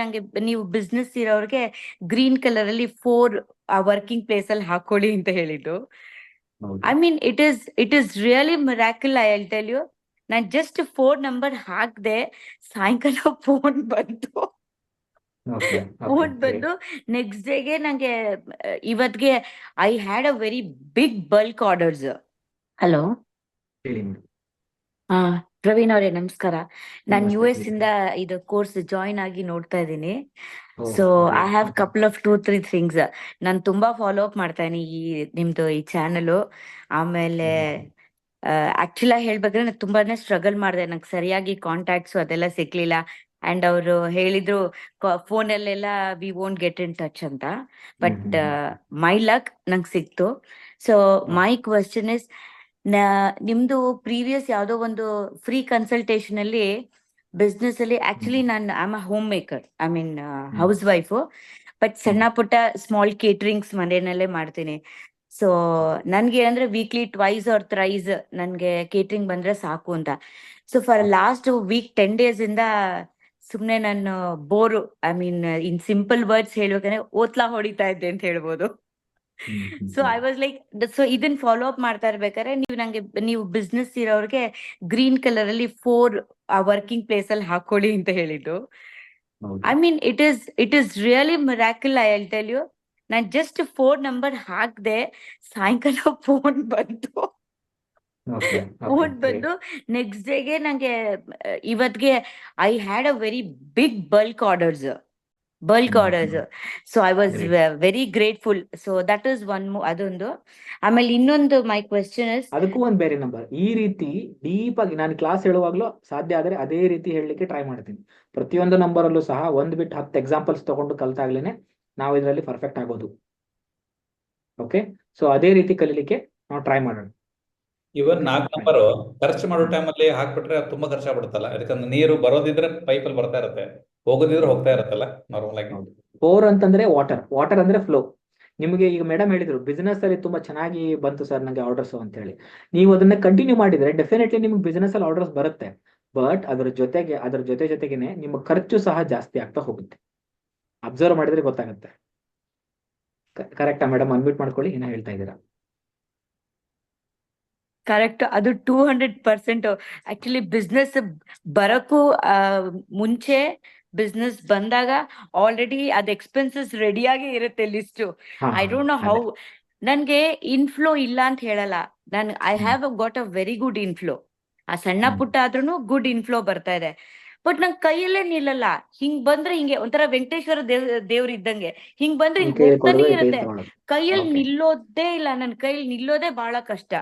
ನಂಗೆ ನೀವು ಬಿಸ್ನೆಸ್ ಇರೋರ್ಗೆ ಗ್ರೀನ್ ಕಲರ್ ಅಲ್ಲಿ ಫೋರ್ ವರ್ಕಿಂಗ್ ಪ್ಲೇಸ್ ಅಲ್ಲಿ ಹಾಕೊಳ್ಳಿ ಅಂತ ಹೇಳಿದ್ದು. ಹೌದು. I mean it is it is really miracle I'll tell you non just four number ಹಾಕ್ದೆ ಸಾಯಂಕಾಲ ಫೋನ್ ಬಂತು. ಓಕೆ ಫೋನ್ ಬಂದು ನೆಕ್ಸ್ಟ್ ಡೇಗೆ ನಂಗೆ ಇವತ್ಗೆ I had a very big bulk orders hello ಹಾ ಪ್ರವೀಣ್ ಅವರೇ ನಮಸ್ಕಾರ. ನಾನ್ ಯು ಎಸ್ ಇಂದ ಇದು ಕೋರ್ಸ್ ಜಾಯಿನ್ ಆಗಿ ನೋಡ್ತಾ ಇದ್ದೀನಿ. So I. Have couple of two three things ನಾನ್ ತುಂಬಾ ಫಾಲೋ ಅಪ್ ಮಾಡ್ತಾ ಇದೀನಿ ಈ ನಿಮ್ದು ಈ ಚಾನಲ್ ಆಮೇಲೆ ಆಕ್ಚುಲಿ ಹೇಳ್ಬೇಕಂದ್ರೆ ನಾನು ತುಂಬಾನೇ ಸ್ಟ್ರಗಲ್ ಮಾಡಿದೆ. ನಂಗೆ ಸರಿಯಾಗಿ ಕಾಂಟ್ಯಾಕ್ಟ್ಸ್ ಅದೆಲ್ಲ ಸಿಕ್ಲಿಲ್ಲ ಅಂಡ್ ಅವರು ಹೇಳಿದ್ರು ಫೋನ್ ಅಲ್ಲೆಲ್ಲ we won't get in touch ಅಂತ. ಬಟ್ ಮೈ ಲಕ್ ನಂಗೆ ಸಿಕ್ತು. ಸೊ ಮೈ ಕ್ವಶನ್ ಇಸ್ ನಿಮ್ದು ಪ್ರೀವಿಯಸ್ ಯಾವ್ದೋ ಒಂದು ಫ್ರೀ ಕನ್ಸಲ್ಟೇಷನ್ ಅಲ್ಲಿ ಬಿಸ್ನೆಸ್ ಅಲ್ಲಿ ಆಕ್ಚುಲಿ ನಾನು am a homemaker I mean housewife but ಸಣ್ಣ ಪುಟ್ಟ ಸ್ಮಾಲ್ ಕೇಟರಿಂಗ್ಸ್ ಮನೆಯಲ್ಲೇ ಮಾಡ್ತೀನಿ. ಸೊ ನನ್ಗೆ ಅಂದ್ರೆ ವೀಕ್ಲಿ ಟ್ವೈಸ್ ಆರ್ ಥ್ರೈಸ್ ನನ್ಗೆ ಕೇಟ್ರಿಂಗ್ ಬಂದ್ರೆ ಸಾಕು ಅಂತ. So for last week ten days ಇಂದ ಸುಮ್ನೆ ನಾನು bore I mean in simple words ಹೇಳ್ಬೇಕಂದ್ರೆ ಓತ್ಲಾ ಹೊಡಿತಾ ಇದ್ದೆ ಅಂತ ಹೇಳ್ಬೋದು. So I was like so ಇದನ್ ಫಾಲೋ ಅಪ್ ಮಾಡ್ತಾ ಇರ್ಬೇಕಾದ್ರೆ ನೀವು ನಂಗೆ ನೀವು ಬಿಸ್ನೆಸ್ ಇರೋರ್ಗೆ ಗ್ರೀನ್ ಕಲರ್ ಅಲ್ಲಿ ಫೋರ್ ವರ್ಕಿಂಗ್ ಪ್ಲೇಸ್ ಅಲ್ಲಿ ಹಾಕೊಳ್ಳಿ ಅಂತ ಹೇಳಿದ್ದು. I mean it is it is really miracle I'll tell you non just four number ಹಾಕ್ದೆ ಸಾಯಂಕಾಲ ಫೋನ್ ಬಂತು ಫೋನ್ ಬಂದು ನೆಕ್ಸ್ಟ್ ಡೇಗೆ ನಂಗೆ ಇವತ್ಗೆ I had a very big bulk orders bulk orders so I was very grateful so that is one ಅದೊಂದು. ಆಮೇಲೆ ಇನ್ನೊಂದು ಮೈ question is ಅದಕ್ಕೂ ಒಂದ್ ಬೇರೆ ನಂಬರ್ ಈ ರೀತಿ ಡೀಪ್ ಆಗಿ ನಾನು ಕ್ಲಾಸ್ ಹೇಳುವಾಗ್ಲೂ ಸಾಧ್ಯ ಆದರೆ ಅದೇ ರೀತಿ ಹೇಳಲಿಕ್ಕೆ ಟ್ರೈ ಮಾಡ್ತೀನಿ. ಪ್ರತಿಯೊಂದು ನಂಬರ್ ಅಲ್ಲೂ ಸಹ ಒಂದ್ ಬಿಟ್ಟು ಹತ್ತು ಎಕ್ಸಾಂಪಲ್ಸ್ ತಗೊಂಡು ಕಲ್ತಾಗ್ಲೇನೆ ನಾವು ಇದರಲ್ಲಿ ಪರ್ಫೆಕ್ಟ್ ಆಗೋದು. ಓಕೆ ಸೊ ಅದೇ ರೀತಿ ಕಲೀಲಿಕ್ಕೆ ನಾವು ಟ್ರೈ ಮಾಡೋಣ. ಇವನ್ ನಾಲ್ಕು ನಂಬರ್ ಖರ್ಚು ಮಾಡೋ ಟೈಮಲ್ಲಿ ಹಾಕ್ಬಿಟ್ರೆ ಅದು ತುಂಬಾ ಖರ್ಚಾಗ್ಬಿಡುತ್ತಲ್ಲ. ಯಾಕಂದ್ರೆ ನೀರು ಬರೋದಿದ್ರೆ ಪೈಪಲ್ಲಿ ಬರ್ತಾ ಇರುತ್ತೆ. ಹೋಗೋದಿದ್ರೆ ಹೋಗ್ತಾ ಇರತ್ತಲ್ಲ ನಾರ್ಮಲ್ ಆಗಿ? ಪೋರ್ ಫೋರ್ ಅಂತಂದ್ರೆ ವಾಟರ್ ವಾಟರ್ ಅಂದ್ರೆ ಫ್ಲೋ ನಿಮಗೆ ಈಗ ಮೇಡಮ್ ಹೇಳಿದ್ರು ಬಿಸ್ನೆಸ್ ಅಲ್ಲಿ ತುಂಬಾ ಚೆನ್ನಾಗಿ ಬಂತು ಸರ್ ನಂಗೆ ಆರ್ಡರ್ಸ್ ಅಂತ ಹೇಳಿ ನೀವು ಅದನ್ನ ಕಂಟಿನ್ಯೂ ಮಾಡಿದ್ರೆ ಡೆಫಿನೆಟ್ಲಿ ನಿಮ್ಗೆ ಬಿಸ್ನೆಸ್ ಅಲ್ಲಿ ಆರ್ಡರ್ಸ್ ಬರುತ್ತೆ. ಬಟ್ ಅದ್ರ ಜೊತೆಗೆ ಅದ್ರ ಜೊತೆ ಜೊತೆಗೇನೆ ನಿಮ್ಮ ಖರ್ಚು ಸಹ ಜಾಸ್ತಿ ಆಗ್ತಾ ಹೋಗುತ್ತೆ. ಅಬ್ಸರ್ವ್ ಮಾಡಿದ್ರೆ ಗೊತ್ತಾಗುತ್ತೆ. ಕರೆಕ್ಟಾ ಮೇಡಮ್ ಅನ್ಮ್ಯೂಟ್ ಮಾಡ್ಕೊಳ್ಳಿ ಏನೋ ಹೇಳ್ತಾ ಇದ್ದೀರಾ? ಕರೆಕ್ಟ್ ಅದು two hundred percent actually business ಬರಕ್ಕೂ ಆ, ಮುಂಚೆ ಬಿಸ್ನೆಸ್ ಬಂದಾಗ ಆಲ್ರೆಡಿ ಅದ್ ಎಕ್ಸ್ಪೆನ್ಸಸ್ ರೆಡಿಯಾಗಿ ಇರುತ್ತೆ list I don't know. How ನನ್ಗೆ ಇನ್ಫ್ಲೋ ಇಲ್ಲ ಅಂತ ಹೇಳಲ್ಲ. ನನ್ I. Have got a very good inflow ಆ ಸಣ್ಣ. ಪುಟ್ಟ ಆದ್ರೂ ಗುಡ್ ಇನ್ಫ್ಲೋ ಬರ್ತಾ ಇದೆ. ಬಟ್ ನಂಗೆ ಕೈಯಲ್ಲೇ ನಿಲ್ಲಲ್ಲ. ಹಿಂಗ್ ಬಂದ್ರೆ ಹಿಂಗೆ ಒಂಥರ ವೆಂಕಟೇಶ್ವರ ದೇವ್ ದೇವ್ರ ಇದ್ದಂಗೆ. ಹಿಂಗ್ ಬಂದ್ರೆ ಹಿಂಗ್ ಇರುತ್ತೆ. ಕೈಯಲ್ಲಿ ನಿಲ್ಲೋದೇ ಇಲ್ಲ. ನನ್ ಕೈಯಲ್ಲಿ ನಿಲ್ಲೋದೇ ಬಹಳ ಕಷ್ಟ.